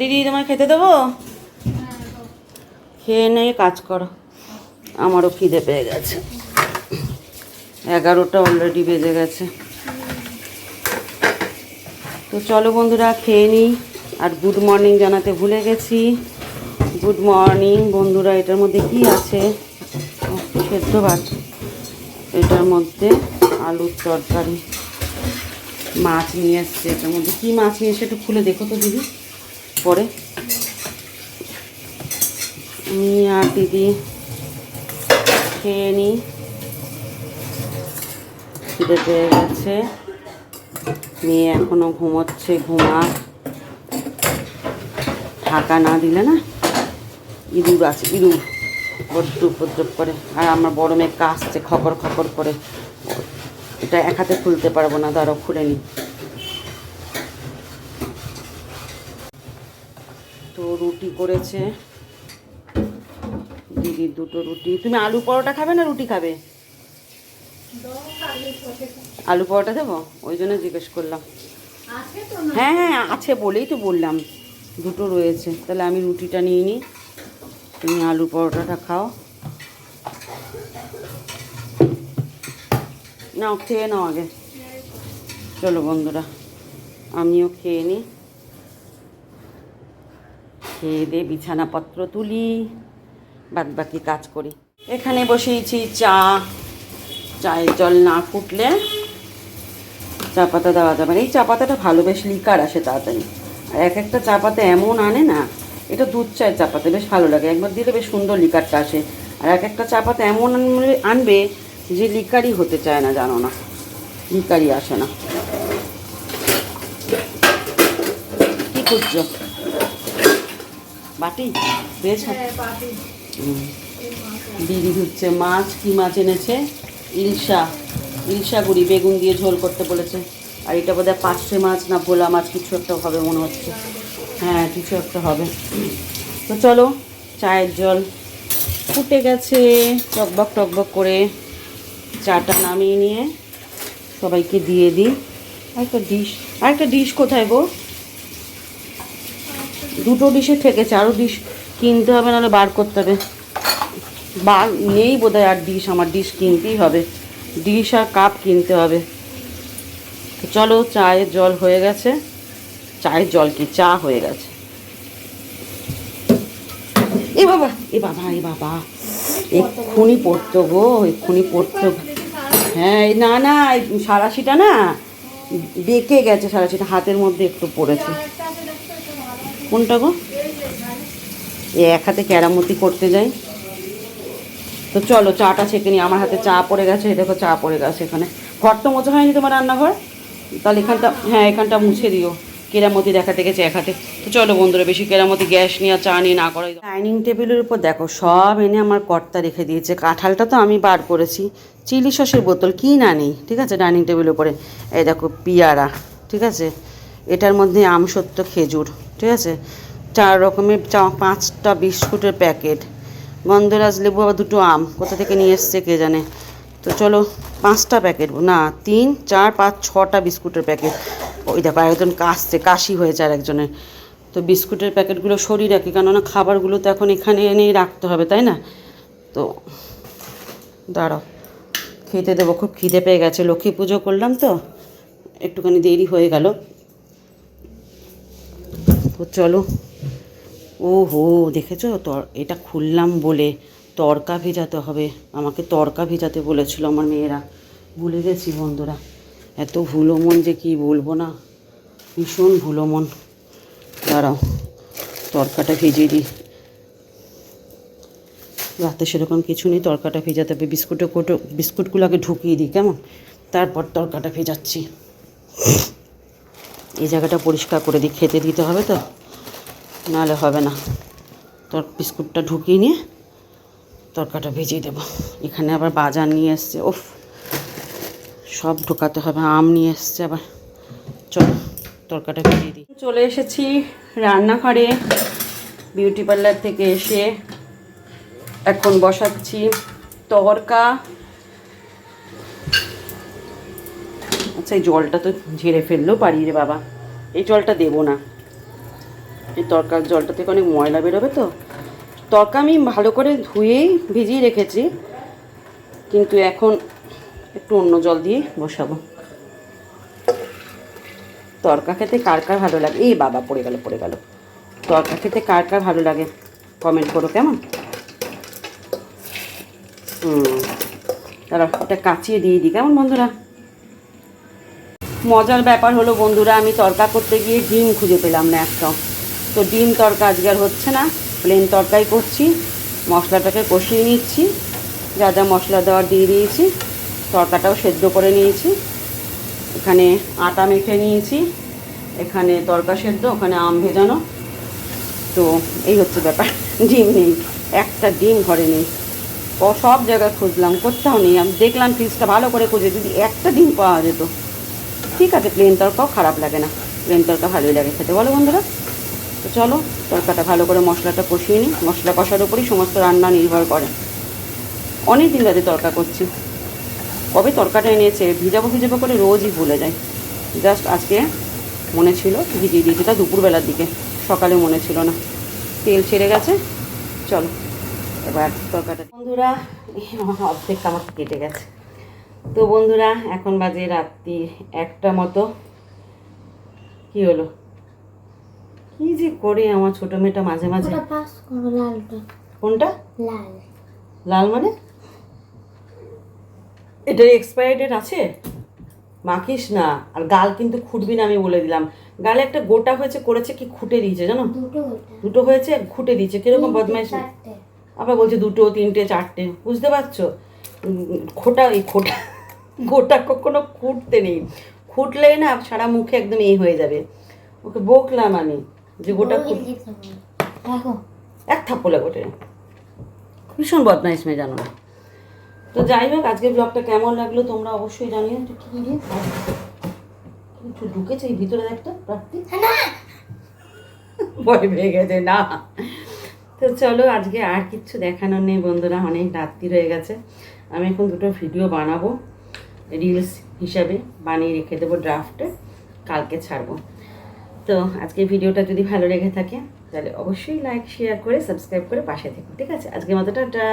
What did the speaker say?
দিদি, তোমায় খেতে দেবো? খেয়ে নিয়ে কাজ করো। আমারও খিদে পেয়ে গেছে। এগারোটা অলরেডি বেজে গেছে। তো চলো বন্ধুরা, খেয়ে নিই। আর গুড মর্নিং জানাতে ভুলে গেছি। গুড মর্নিং বন্ধুরা, এটার মধ্যে কি আছে? সেদ্ধ ভাত। এটার মধ্যে আলুর তরকারি। মাছ নিয়ে এসছে। এটার মধ্যে কি মাছ নিয়ে এসে একটু খুলে দেখো তো দিদি। পরে। আমি আর দিদি খেয়ে নিই। খিদে পেয়ে গেছে। মেয়ে এখনও ঘুমোচ্ছে, ঘুমা। ঢাকা না দিলে না ইঁদুর আছে, ইঁদুর। বড্ড উপদ্রব করে। আর আমার বড় মেয়ে কাশছে খকর খকর করে। এটা এক হাতে খুলতে পারব না, ধরো খুলে নি তো রুটি করেছে। দিদি দুটো রুটি। তুমি আলু পরোটা খাবে না রুটি খাবে? আলু পরোটা দেবো? ওই জন্য জিজ্ঞেস করলাম। হ্যাঁ হ্যাঁ আছে বলেই তো বললাম। দুটো রয়েছে। তাহলে আমি রুটিটা নিয়ে নিই। তুমি আলু পরোটাটা খাও। নাও খেয়ে নাও আগে। চলো বন্ধুরা আমিও খেয়ে নিই। খেয়ে দিয়ে বিছানাপত্র তুলি বাদ বাকি কাজ করি। এখানে বসিয়েছি চা, চায়ের জল না ফুটলে চা পাতা দেওয়া যাবে এই চা পাতাটা ভালো, বেশ লিকার আসে তাড়াতাড়ি। আর এক একটা চা পাতা এমন আনে না, এটা দুধ চায়ের চা পাতা, বেশ ভালো লাগে। একবার দিলে বেশ সুন্দর লিকারটা আসে। আর এক একটা চা পাতা এমন আনবে যে লিকারই হতে চায় না, জানো না। লিকারই আসে না। কি করছ বাটি? হুম। দিদি ধুচ্ছে। মাছ কি মাছ এনেছে? ইলশা। ইলশা গুড়ি বেগুন দিয়ে ঝোল করতে বলেছে। আর এটা বোধহয় পাঁচশে মাছ না ভোলা মাছ কিছু একটা হবে মনে হচ্ছে। হ্যাঁ কিছু একটা হবে। তো চলো চায়ের জল ফুটে গেছে। টকবক টকবক করে চাটা নামিয়ে নিয়ে সবাইকে দিয়ে দিই। আরেকটা ডিশ আরেকটা ডিশ কোথায় গো? দুটো ডিশে ঠেকেছে আরও ডিশ কিনতে হবে, নাহলে বার করতে হবে। বার নেই বোধহয় আর ডিশ, আমার ডিশ কিনতেই হবে। ডিশ আর কাপ কিনতে হবে। চলো, চায়ের জল হয়ে গেছে। চায়ের জল কি? চা হয়ে গেছে। এ বাবা এ বাবা এ বাবা। এক্ষুনি পড়তো গো, এক্ষুনি পড়তো। হ্যাঁ না না সারাশিটা না বেঁকে গেছে সারাশিটা, হাতের মধ্যে একটু পড়েছে। কোনটা গো? এ এক হাতে ক্যারামতি করতে যাই। তো চলো, চাটা ছেঁকে নিই। আমার হাতে চা পড়ে গেছে, এই দেখো চা পড়ে গেছে এখানে। ঘর তো মোছা হয়নি তোমার রান্নাঘর? তাহলে এখানটা হ্যাঁ এখানটা মুছে দিও। কেরামতি দেখাতে গেছে এক হাতে। তো চলো বন্ধুরা, বেশি কেরামতি, গ্যাস নিয়ে, চা নিয়ে না করাই। ডাইনিং টেবিলের উপর দেখো, সব এনে আমার কর্তা রেখে দিয়েছে। কাঁঠালটা তো আমি বার করেছি। চিলি সসের বোতল, কি না নেই, ঠিক আছে? ডাইনিং টেবিলের উপরে। এই দেখো, পিয়ারা, ঠিক আছে? এটার মধ্যে আমসত্ব খেজুর, ঠিক আছে? চার রকমের চা, পাঁচটা বিস্কুটের প্যাকেট। গন্ধরাজ লেবু আবার দুটো আম, কোথা থেকে নিয়ে এসছে কে জানে? তো চলো, পাঁচটা প্যাকেট, না, তিন, চার, পাঁচ, ছটা বিস্কুটের প্যাকেট। ওই দেখো, একজন কাশছে, কাশি হয়েছে আর একজনের তো বিস্কুটের প্যাকেটগুলো সরিয়ে রাখি, কেননা খাবারগুলো তো এখন এখানে এনেই রাখতে হবে, তাই না? তো দাঁড়াও, খেতে দেবো, খুব খিদে পেয়ে গেছে, লক্ষ্মী পুজো করলাম তো, একটুখানি দেরি হয়ে গেল। তো চলো। ও হো দেখেছ? তর, এটা খুললাম বলে তরকা ভেজাতে হবে। আমাকে তরকা ভেজাতে বলেছিল আমার মেয়েরা। ভুলে গেছি বন্ধুরা। এত ভুলো মন যে কি বলব না? ভীষণ ভুলো মন। দাঁড়াও, তরকাটা ভেজে দিই। রাতে সেরকম কিছু নেই, তরকাটা ভেজাতে হবে। বিস্কুটে কোটো, বিস্কুটগুলো আগে ঢুকিয়ে দিই, কেমন? তারপর তরকাটা ভেজাচ্ছি। এই জায়গাটা পরিষ্কার করে দিই খেতে দিতে হবে তো। নাহলে হবে না। তোর বিস্কুটটা ঢুকিয়ে নিয়ে তরকাটা ভেজে দেবো। এখানে আবার বাজার নিয়ে এসছে। ওফ সব ঢোকাতে হবে, আম নিয়ে এসছে আবার। চল, তরকাটা ভেজে দিই। চলে এসেছি রান্নাঘরে। বিউটি পার্লার থেকে এসে এখন বসাচ্ছি তরকা। এই জলটা তো ঝেড়ে ফেললেও পারি রে বাবা। এই জলটা দেবো না। এই তরকার জলটা থেকে অনেক ময়লা বেরোবে তো। তরকা আমি ভালো করে ধুয়েই ভিজিয়ে রেখেছি। কিন্তু এখন একটু অন্য জল দিয়ে বসাবো। তরকা খেতে কার কার ভালো লাগে? এই বাবা, পড়ে গেল পড়ে গেল। তরকা খেতে কার কার ভালো লাগে? কমেন্ট করো কেমন? হুম। তারা এটা কাচিয়ে দিয়ে দিই। কেমন বন্ধুরা? মজার ব্যাপার হলো বন্ধুরা, আমি তরকা করতে গিয়ে ডিম খুঁজে পেলাম না একটাও তো ডিম তরকা আজকে আর হচ্ছে না প্লেন তরকাই করছি। মশলাটাকে কষিয়ে নিচ্ছি, যা যা মশলা দেওয়ার দিয়ে দিয়েছি, তরকাটাও সেদ্ধ করে নিয়েছি। এখানে আটা মেখে নিয়েছি, এখানে তরকা সেদ্ধ, ওখানে আম ভেজানো। তো এই হচ্ছে ব্যাপার, ডিম নেই, একটা ডিম ঘরে নেই। ও সব জায়গায় খুঁজলাম, কোথাও নেই। আমি দেখলাম ফ্রিজটা ভালো করে খুঁজে, যদি একটা ডিম পাওয়া যেত। ঠিক আছে প্লেন তরকাও খারাপ লাগে না। প্লেন তরকা ভালোই লাগে খেতে, বলো বন্ধুরা? তো চলো, তরকাটা ভালো করে মশলাটা কষিয়ে নিই। মশলা কষার উপরই সমস্ত রান্না নির্ভর করে। অনেক দিন বাদে তরকা করছি। কবে তরকাটা এনেছে? ভিজাবো ভিজাবো করে রোজই ভুলে যাই। জাস্ট আজকে মনে ছিল, ভিজিয়ে দিয়েছি তা দুপুরবেলার দিকে। সকালে মনে ছিল না। তেল ছেড়ে গেছে। চলো, এবার তরকাটা বন্ধুরা অর্ধেক আমার কেটে গেছে। তো বন্ধুরা এখন বাজে রাত্রি একটা মতো। কি হলো? কি যে করে আমার ছোট মেয়েটা মাঝে মাঝে? কোনটা? লাল। লাল মানে? এটার এক্সপায়ারি ডেট আছে? মাখিস না। আর গাল কিন্তু খুঁটবি না আমি বলে দিলাম। গালে একটা গোটা হয়েছে করেছে কি খুঁটে দিয়েছে জানো? দুটো হয়েছে খুঁটে দিয়েছে। কীরকম বদমাইশ? আবার বলছে দুটো তিনটে চারটে। বুঝতে পারছ? খোটা এই খোটা। গোটা কখনো খুঁটতে নেই। খুঁটলেই না সারা মুখে একদম এই হয়ে যাবে। ওকে বকলাম আমি যে গোটা এক থাপ্পলে গোটে ভীষণ বদমাইশ মেয়ে জানো। না তো যাই হোক আজকে ব্লগটা কেমন লাগল তোমরা অবশ্যই জানিও। এটা কি রে? কিছু ঢুকেছে এই ভিতরে একটা প্রাপ্তি ভয় পেয়ে গেছে না। তো চলো আজকে আর কিচ্ছু দেখানোর নেই বন্ধুরা অনেক রাত্রি হয়ে গেছে। আমি এখন দুটো ভিডিও বানাবো। রিলস হিসাবে বানিয়ে রেখে দেবো ড্রাফটে কালকে ছাড়বো। তো আজকে ভিডিওটা যদি ভালো লেগে থাকে, তাহলে অবশ্যই লাইক শেয়ার করে সাবস্ক্রাইব করে পাশে থেকো। ঠিক আছে? আজকের মতো, টাটা!